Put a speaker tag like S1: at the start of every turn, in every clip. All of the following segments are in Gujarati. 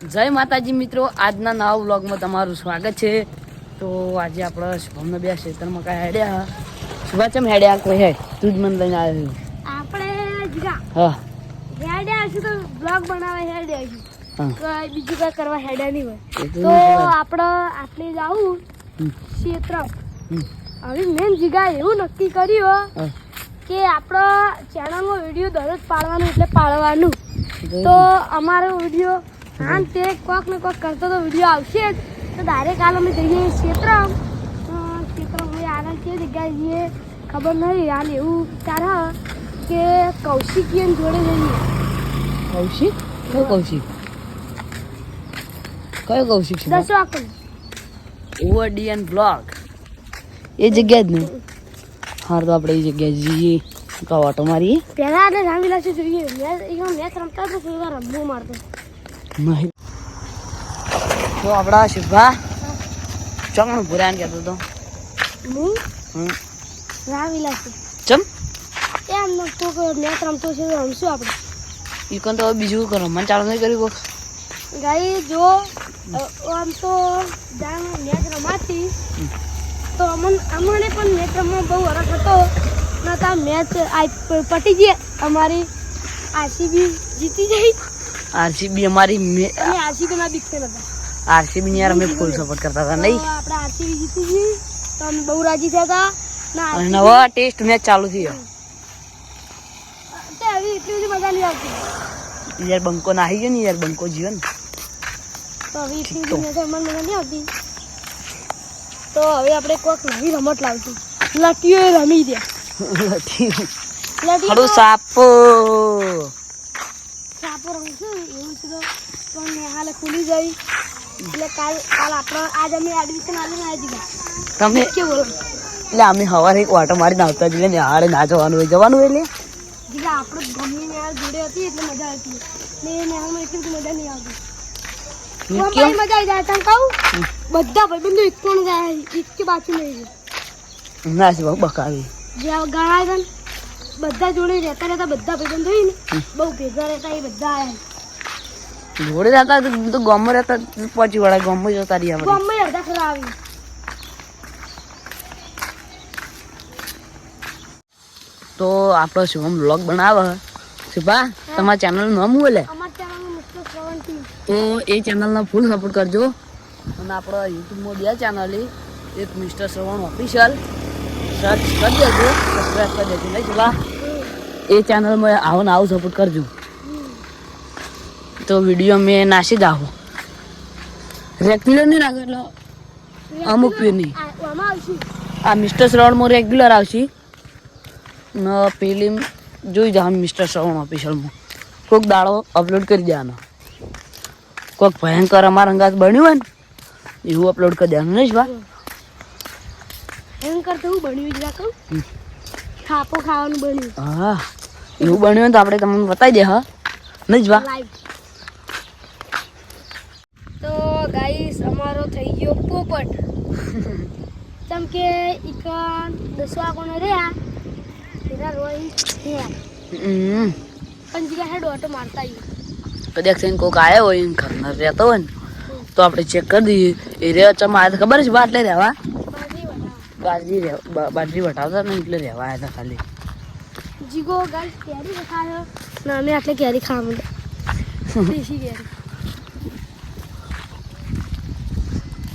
S1: જય માતાજી મિત્રો આજના નવા વ્લોગમાં તમારું સ્વાગત છે. તો આજે આપણે શુભમને બે ક્ષેત્રમાં કાંઈ હેડ્યા. શુભા ચમ હેડ્યા? કોઈ હે? તું જ મને લઈને આવ્યો
S2: આપણે જીગા
S1: હા.
S2: હેડ્યા છું તો બ્લોગ બનાવવા
S1: હેડ્યા
S2: છું બીજું કઈ કરવા હેડ્યા નહીં હોય.
S1: તો આપણે
S2: આપણે આટલે જાવું ક્ષેત્ર હવે મેન જીગા એવું નક્કી કર્યું. કે આપણા ચેનલમાં વીડિયો દરરોજ પાડવાનું એટલે પાડવાનું. તો અમારો વીડિયો હા તે કોક ને કોક કરતો તો વીડિયો આવશે જ. તો ડાયરેક્ટ હાલ અમે જઈએ ક્ષેત્ર ક્ષેત્ર હવે આગળ કે જગ્યાએ જઈએ ખબર નહીં હાલ એવું તારા કે કૌશિકીયન જોડે જઈએ.
S1: કૌશિક? કયો કૌશિક? કયો કૌશિક છે?
S2: દસ વાકલ
S1: ઓવરડીએન બ્લોગ એ જગ્યા જ નહીં હાર તો આપણે એ જગ્યાએ જઈએ. તો ઓટો મારીએ.
S2: પહેલાં આપણે રામીલા છે જોઈએ. મેચ રમતા તો થોડી વાર રમવું મારતો.
S1: તો આપણા શુભા ચોકણ ભૂરાન કહેતો તો
S2: હું? છે
S1: ચમ?
S2: એમ તો રમતો છે તો રમશું આપણે?
S1: ઈ કોણ તો બીજું કરો મને ચાલુ નહીં કર્યું કોક.
S2: ગાઈ જો આમ તો જાણ રમાતી તો અમન અમને પણ મેચ રમવા બહુ અરખ હતો. નતા મેચ આ પટી ગઈ અમારી. આરસીબી જીતી જઈ
S1: આરસીબી અમારી
S2: અને આરસીબી ના બિગ ફેન હતા
S1: આરસીબી ની યાર અમે ફૂલ સપોર્ટ કરતા હતા નહીં
S2: તો આપણે આરસીબી જીતી ગઈ તો અમે બહુ રાજી થયા હતા ના
S1: અને નવા ટેસ્ટ મેચ ચાલુ થયો
S2: તે હવે એટલી બધી મજા નહીં આવતી
S1: યાર બંકો નાહી ગયો ને યાર બંકો જીવો ને
S2: તો હવે એટલી બધી મેચ અમને મજા નહીં આવતી તો હવે આપણે કોઈક નવી રમત લાવશું લટીઓ રમી દે લટીઓ
S1: ખડું સાપો
S2: સાપો રમશું એવું છે તો પણ હાલે ખુલી જઈ એટલે કાલ કાલ આપણો આજ અમે એડમિશન આવીને આવી દીધા
S1: તમે
S2: કે બોલો?
S1: એટલે અમે સવારે એક ઓટો મારીને આવતા જઈએ ને હાડે ના જવાનું હોય જવાનું એટલે?
S2: દીધા આપણે ગમની નેહાલ જોડે હતી એટલે મજા આવતી. ને એ નેહાલમાં એટલી મજા નહીં આવતી? મજા આવી જાય તને કહું? બધા ભાઈબંધો એક પણ જાય એક કે બાકી નહીં
S1: ના છે બહુ બકાવી.
S2: જે ગણાય બધા જોડે રહેતા રહેતા બધા ભેગા થઈ ને બહુ ભેગા રહેતા એ બધા આવ્યા
S1: જોડે રહેતા તો ગામમાં રહેતા પહોંચી વળા ગામમાં જતા રહ્યા આપણે
S2: ગામમાં અડધા ખરા આવી.
S1: તો આપણો શુભમ બ્લોગ બનાવે. શુભા તમારા ચેનલનું નામ શું લે
S2: અમારા ચેનલમાં મિસ્ટર સેવન્ટી
S1: તો એ ચેનલનો ફૂલ સપોર્ટ કરજો. અને આપણો યુટ્યુબમાં બે ચેનલ એક મિસ્ટર શ્રવણ ઓફિશિયલ સર્ચ કરી દેજો સબસ્ક્રાઈબ કરી દેજો. નહીં શુભા? એ ચેનલમાં આવો ને આવું સપોર્ટ કરજો. તો વીડિયો મેં નાસી જ આવો રેગ્યુલર નહીં એટલે અમુક પીર નહીં આ મિસ્ટર શ્રવણમાં રેગ્યુલર આવશે. ને પેલી જોઈ જાવ મિસ્ટર શ્રવણ ઓફિશિયલમાં કોઈક દાડો અપલોડ કરી દેવાનો. કોઈક ભયંકર અમારા અંગાત બન્યું હોય ને એવું અપલોડ કરી દેવાનું નહીં બા
S2: એમ કરતા હું બન્યું જ રાખું. ખાપો ખાવાનું બન્યું.
S1: હા. એવું બન્યું તો આપણે તમને બતાવી દે હા? જ
S2: તો ગાઈસ અમારો થઈ ગયો પોપટ. જેમ કે એક દસવા કોણ રહ્યા તેના રોઈ
S1: હમ.
S2: પણ જગ્યા હેડ ઓટો મારતા આવ્યું
S1: કદાચ થઈને કોક આવ્યો હોય ને ઘરના રહેતો હોય ને તો આપણે ચેક કરી દઈએ. એ રહ્યા ચમ આવ્યા ખબર છે બા એટલે રહેવા. બાજરી બાજરી વટાવતા ને એટલે રહેવા આવ્યા હતા ખાલી.
S2: જીગો ગાઈસ કેરી ખાયો ના અમે આટલે કેરી ખાવા માંડ્યા. દેશી કેરી.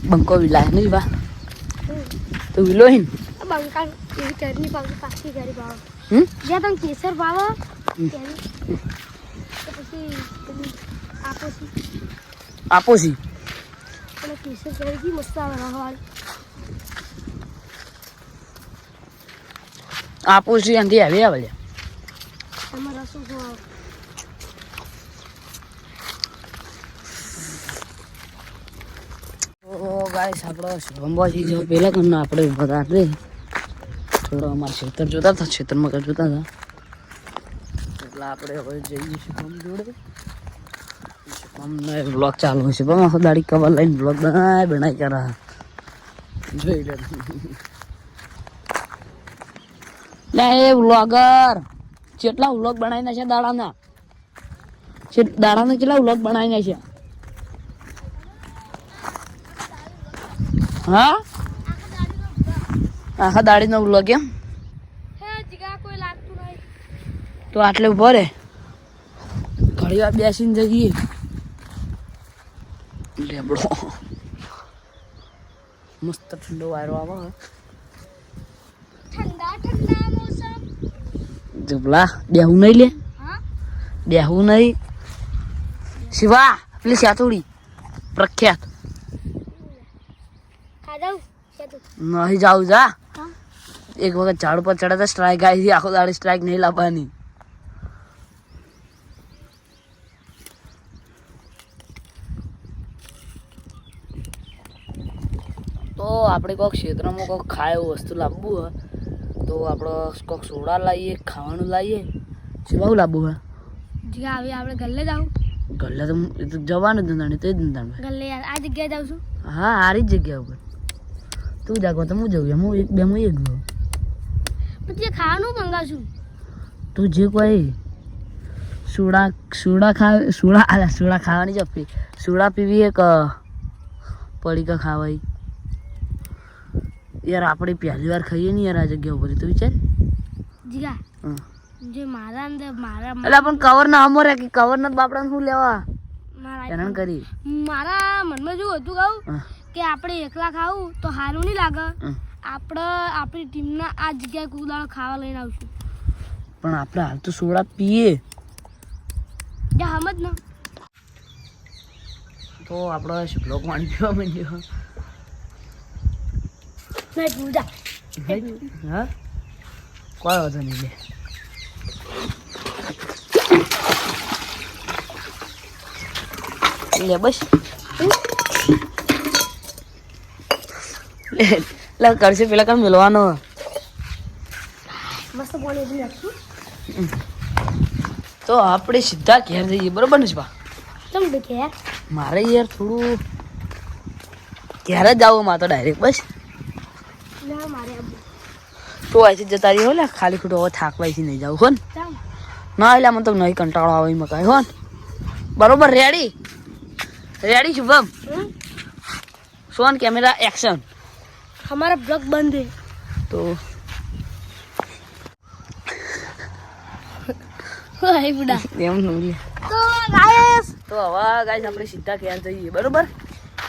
S1: બંકો વિલાય નહીં બા. તો વિલો
S2: હિન. બંકા એવી કેરીની પાછી પાછી કેરી ભાવ જ્યાં તમે કેસર ભાવ પછી આપોસી
S1: આપો છી.
S2: કેસર કેરી મસ્ત આવે
S1: આપો છી આનાથી આવી આવે ગાઈસ આપણો જો પેલા કરના આપણે ઊભા હતા. એટલે થોડો અમારા ખેતર જોતા હતા ખેતરમાં કઈ જોતા હતા. એટલે આપણે હવે જઈએ શુભમ જોડે. શુભમને બ્લોગ ચાલુ છે. પણ આખો દાડી કવર લઈને બ્લોગ બનાય બનાય કરા. જોઈ લે. લે એ વ્લોગર. કેટલા વ્લોગ બનાવી નાખ્યા દાડાના? દાડાના કેટલા વ્લોગ બનાવી નાખ્યા હા? આખા દાડીનો વ્લોગ એમ? તો આટલે ઊભો રે. ઘણી વાર બેસીને જઈએ. લેબડો. મસ્ત ઠંડો વાયરો આવે
S2: ઠંડા ઠંડા.
S1: જબલા બેહું નહીં લે બેહું નહીં શિવા પેલી સાતુડી પ્રખ્યાત નહીં જાવું જા એક વખત ઝાડ પર ચડ્યા સ્ટ્રાઇક આવી હતી આખો દાડી સ્ટ્રાઇક નહીં લાવવાની તો આપણે કોઈક ક્ષેત્રમાં કોઈક ખાય વસ્તુ લાવવું હોય તો આપણે કોઈક સોડા લાવીએ ખાવાનું લાવીએ શું લાવવું હે?
S2: જીગા હવે આપણે ગલ્લે જાવ
S1: ગલ્લે તો જવાનું જ ધંધાણી તો એ ધંધાણ
S2: ગલ્લે આ જગ્યાએ જાઉં છું.
S1: હા જ જગ્યા ઉપર. તું જાગો તો હું જવું હું એક બે હું એક જઉં.
S2: પછી ખાવાનું મંગાવશું.
S1: તું જે કોઈ સોડા સોડા ખા સોડા આલા સોડા ખાવાની જ સોડા પીવી એક પડીકા ખાવાય. યાર આપણે પહેલી વાર ખાઈએ ને યાર આ જગ્યા ઉપર તો વિચાર.
S2: જીગા. જે મારા અંદર મારા
S1: એટલે પણ કવર ના અમો કે કવર ના બાપડા શું લેવા?
S2: મારા
S1: હેરાન કરી.
S2: મારા મનમાં જો હતું કહું? કે આપણે એકલા ખાવું તો સારું નહીં લાગે. આપણે આપણી ટીમના આ જગ્યાએ કુદાળ ખાવા લઈને આવશું.
S1: પણ આપણે હાલ તો સોડા પીએ.
S2: સમજ ને.
S1: તો આપણે શુક્લો પાણી પીવા માંડ્યો.
S2: નહીં તું જા
S1: હા? કોઈ વાંધો નહીં લે. લે બસ. લે કરશે પેલા કામ મિલવાનો.
S2: મસ્ત નાખશું
S1: તો આપણે સીધા ઘેર જઈએ બરોબર ને બા
S2: ચમ દેખે
S1: મારે યાર થોડું ઘેર જ આવું માં તો ડાયરેક્ટ બસ.
S2: ના
S1: તો અહીંથી જતા રહી હો લે ખાલી ખોટું હવે થાકવાયથી નહીં જાવ હો ને
S2: ચાલ
S1: ના એટલે મને તો નહીં કંટાળો આવે એમાં કાંઈ હો ને બરોબર રેડી રેડી શુભમ
S2: હમ?
S1: સોન કેમેરા એક્શન
S2: हमारा ब्लॉग बंद है
S1: તો
S2: हाय बुढ़ा
S1: એમ નું લે
S2: तो गाइस
S1: તો હવે ગાઈસ આપણે સીધા ઘેર જઈએ બરોબર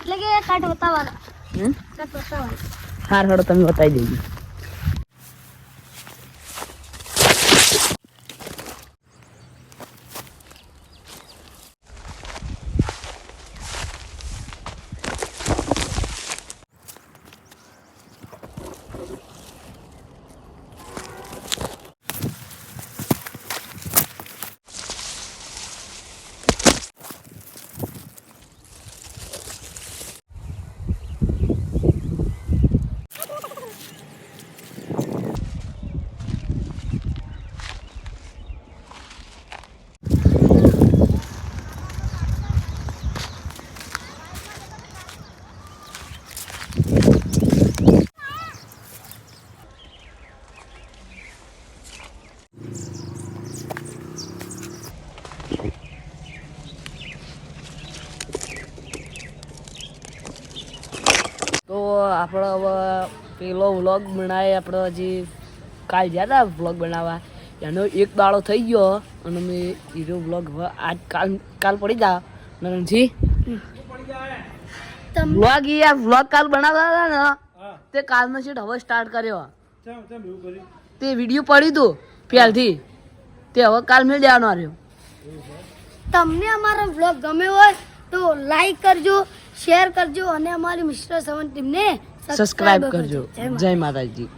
S2: लगे काट बतावाना
S1: હમ
S2: काट बतावाना
S1: હાર હડો તમે બતાવી દેજો તો આપણે હવે પેલો વ્લોગ બનાવે આપણે હજી કાલ ગયા હતા વ્લોગ બનાવવા. એનો એક દાડો થઈ ગયો અને મેં હીરો વ્લોગ હવે આજ કાલ કાલ પડી જા. નરણજી વ્લોગ એ વ્લોગ કાલ બનાવતા હતા ને તે કાલનો શીટ હવે સ્ટાર્ટ કર્યો. તે વીડિયો પડ્યું હતું પહેલથી. તે હવે કાલ મેં દેવાનો રહ્યો.
S2: તમને અમારો વ્લોગ ગમ્યો હોય તો લાઈક કરજો શેર કરજો અને અમારી મિશ્ર સેવન ટીમને
S1: સબસ્ક્રાઇબ કરજો. જય માતાજી.